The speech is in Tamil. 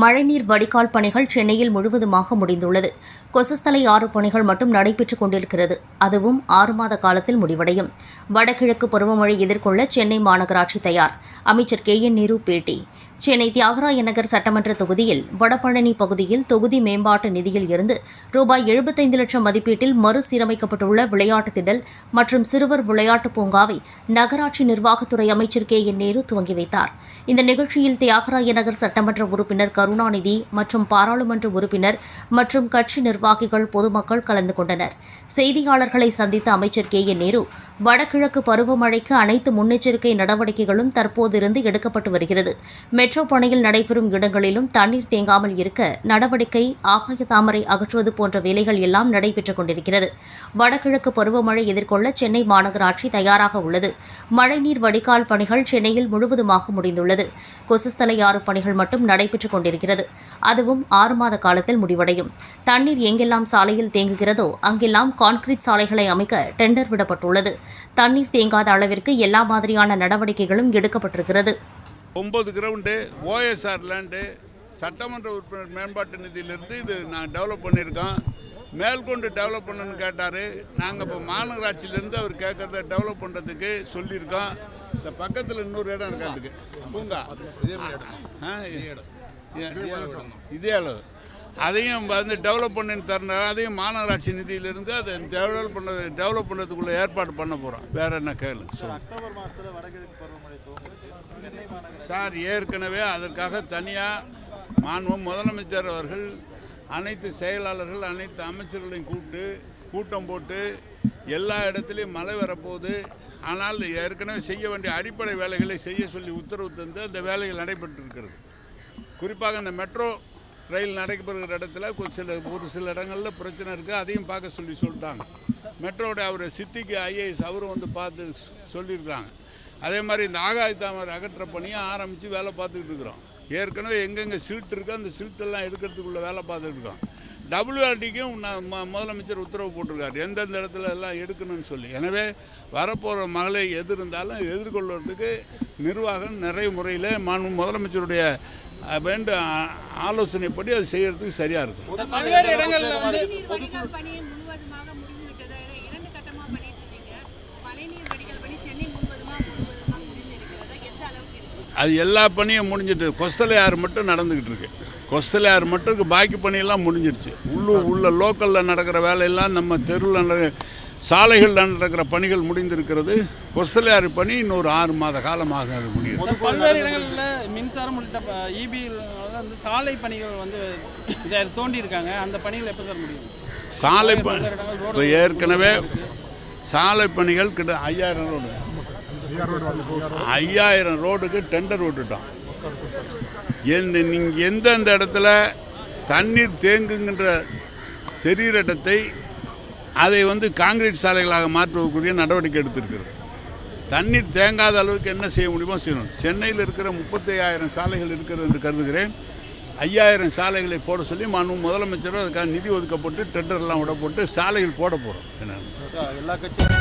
மழைநீர் வடிகால் பணிகள் சென்னையில் முழுவதுமாக முடிந்துள்ளது. கொசஸ்தலை ஆறு பணிகள் மட்டும் நடைபெற்றுக் கொண்டிருக்கிறது. அதுவும் ஆறு மாத காலத்தில் முடிவடையும். வடகிழக்கு பருவமழை எதிர்கொள்ள சென்னை மாநகராட்சி தயார். அமைச்சர் கே என் நேரு பேட்டி. சென்னை தியாகராய நகர் சட்டமன்ற தொகுதியில் வடபழனி பகுதியில் தொகுதி மேம்பாட்டு நிதியில் இருந்து ரூபாய் எழுபத்தைந்து லட்சம் மதிப்பீட்டில் மறுசீரமைக்கப்பட்டுள்ள விளையாட்டு திடல் மற்றும் சிறுவர் விளையாட்டு பூங்காவை நகராட்சி நிர்வாகத்துறை அமைச்சர் கே என் நேரு துவங்கி வைத்தார். இந்த நிகழ்ச்சியில் தியாகராய நகர் சட்டமன்ற உறுப்பினர் கருணாநிதி மற்றும் பாராளுமன்ற உறுப்பினர் மற்றும் கட்சி நிர்வாகிகள் பொதுமக்கள் கலந்து கொண்டனர். செய்தியாளர்களை சந்தித்த அமைச்சர் கே என் நேரு வடகிழக்கு பருவமழைக்கு அனைத்து முன்னெச்சரிக்கை நடவடிக்கைகளும் தற்போதிருந்து எடுக்கப்பட்டு வருகிறது. மெட்ரோ பணியில் நடைபெறும் இடங்களிலும் தண்ணீர் தேங்காமல் இருக்க நடவடிக்கை ஆகாய தாமரை அகற்றுவது போன்ற வேலைகள் எல்லாம் நடைபெற்றுக் கொண்டிருக்கிறது. வடகிழக்கு பருவமழை எதிர்கொள்ள சென்னை மாநகராட்சி தயாராக உள்ளது. மழைநீர் வடிகால் பணிகள் சென்னையில் முழுவதுமாக முடிந்துள்ளது. கொசுஸ்தலை ஆறு பணிகள் மட்டும் நடைபெற்றுக் கொண்டிருக்கிறது. அதுவும் ஆறு மாத காலத்தில் முடிவடையும். தண்ணீர் எங்கெல்லாம் சாலையில் தேங்குகிறதோ அங்கெல்லாம் கான்கிரீட் சாலைகளை அமைக்க டெண்டர் விடப்பட்டுள்ளது. தண்ணீர் தேங்காத அளவிற்கு எல்லா மாதிரியான நடவடிக்கைகளும் எடுக்கப்பட்டிருக்கிறது. ஒம்பது கிரவுண்டு ஓஎஸ்ஆர் லேண்டு சட்டமன்ற உறுப்பினர் மேம்பாட்டு நிதியிலிருந்து இது நான் டெவலப் பண்ணியிருக்கோம். மேற்கொண்டு டெவலப் பண்ணணும்னு கேட்டார். நாங்கள் இப்போ மாநகராட்சியிலேருந்து அவர் கேட்கறத டெவலப் பண்ணுறதுக்கு சொல்லியிருக்கோம். இந்த பக்கத்தில் இன்னொரு இடம் இருக்காதுக்கு பூங்கா. இதே அளவு. அதையும் வந்து டெவலப் பண்ணி தரணும். அதையும் மாநகராட்சி நிதியிலிருந்து அதை டெவலப் பண்ண டெவலப் பண்ணுறதுக்குள்ள ஏற்பாடு பண்ண போகிறோம் வேற என்ன கேளு அக்டோபர் மாதத்தில் வடகிழக்கு பருவமழை சார் ஏற்கனவே அதற்காக தனியாக மாண்பு முதலமைச்சர் அவர்கள் அனைத்து செயலாளர்கள் அனைத்து அமைச்சர்களையும் கூப்பிட்டு கூட்டம் போட்டு எல்லா இடத்துலையும் மழை வரப்போகுது. ஆனால் ஏற்கனவே செய்ய வேண்டிய அடிப்படை வேலைகளை செய்ய சொல்லி உத்தரவு தந்து அந்த வேலைகள் நடைபெற்று இருக்கிறது குறிப்பாக இந்த மெட்ரோ ரயில் நடைபெறுகிற இடத்துல ஒரு சில ஒரு சில இடங்களில் பிரச்சனை இருக்குது அதையும் பார்க்க சொல்லி சொல்லிட்டாங்க. மெட்ரோட அவர் சித்திக்கு ஐஏஎஸ் அவரும் வந்து பார்த்து சொல்லியிருக்காங்க அதே மாதிரி இந்த ஆகாய தாமரை அகற்ற பணியை ஆரம்பித்து வேலை பார்த்துக்கிட்டு இருக்கிறோம். ஏற்கனவே எங்கெங்கே சில்ட் இருக்கோ அந்த சில்ட்டெல்லாம் எடுக்கிறதுக்குள்ள வேலை பார்த்துட்டு இருக்கோம். டபிள்யூஆர்டிக்கும் முதலமைச்சர் உத்தரவு போட்டிருக்காரு. எந்தெந்த இடத்துல எல்லாம் எடுக்கணும்னு சொல்லி. எனவே வரப்போகிற மகளை எது இருந்தாலும் எதிர்கொள்வதற்கு நிர்வாகம் நிறைய முறையில் மாண்பு முதலமைச்சருடைய அஹ், வேண்ட ஆ- ஆலோசனைப்படி அது செய்யறதுக்கு சரியாக இருக்கும் பல்வேறு இடங்கள்ல வந்து மழைநீர் வடிகால் பணி முழுவதுமாக முடிந்துவிட்டது இரண்டு கட்டமா பண்ணிட்டு இருக்கீங்க மழைநீர் வடிகால் பணி சென்னை முழுவதுமாக முழுவதுமாக முடிந்திருக்கிறதா எந்த அளவுக்கு இருக்கு அது எல்லா பணியும் முடிஞ்சிட்டு கொஸ்தலையாறு மட்டும் நடந்துக்கிட்டு இருக்கு. கொஸ்தலையாறு மட்டும் இருக்கு பாக்கி பணியெல்லாம் முடிஞ்சிருச்சு. உள்ளூர் உள்ள லோக்கலில் நடக்கிற வேலையெல்லாம் நம்ம தெருவில் நட சாலைகளில் நடக்கிற பணிகள் முடிந்திருக்கிறது. கொஸ்தலையாறு பணி இன்னொரு ஆறு மாத காலமாக அது முடியும் பல்வேறு இடங்கள்ல மின்சாரம் உள்ளிட்ட இபி வந்து சாலை பணிகள் வந்து இதை தோண்டி இருக்காங்க அந்த பணிகள் எப்போ சார் முடியும் சாலை ப பல்வேறு இடங்கள் இப்போ ரோடு ஏற்கனவே சாலை பணிகள் கிட்ட ஐயாயிரம் ரோடு. ஐயாயிரம் ரோடுக்கு டெண்டர் விட்டுட்டோம் எந்த நீங்கள் எந்தெந்த இடத்துல தண்ணீர் தேங்குங்கின்ற தெரிகிற இடத்தை அதை வந்து காங்கிரீட் சாலைகளாக மாற்றுவதற்குரிய நடவடிக்கை எடுத்திருக்கிறது தண்ணீர் தேங்காத அளவுக்கு என்ன செய்ய முடியுமோ செய்யணும். சென்னையில் இருக்கிற முப்பத்தையாயிரம் சாலைகள் இருக்கிறது என்று கருதுகிறேன். ஐயாயிரம் சாலைகளை போட சொல்லி மனு முதலமைச்சரும் அதுக்காக நிதி ஒதுக்கப்பட்டு டெண்டர்லாம் விட போட்டு சாலைகள் போட போகிறோம் என்ன? எல்லா கட்சியும்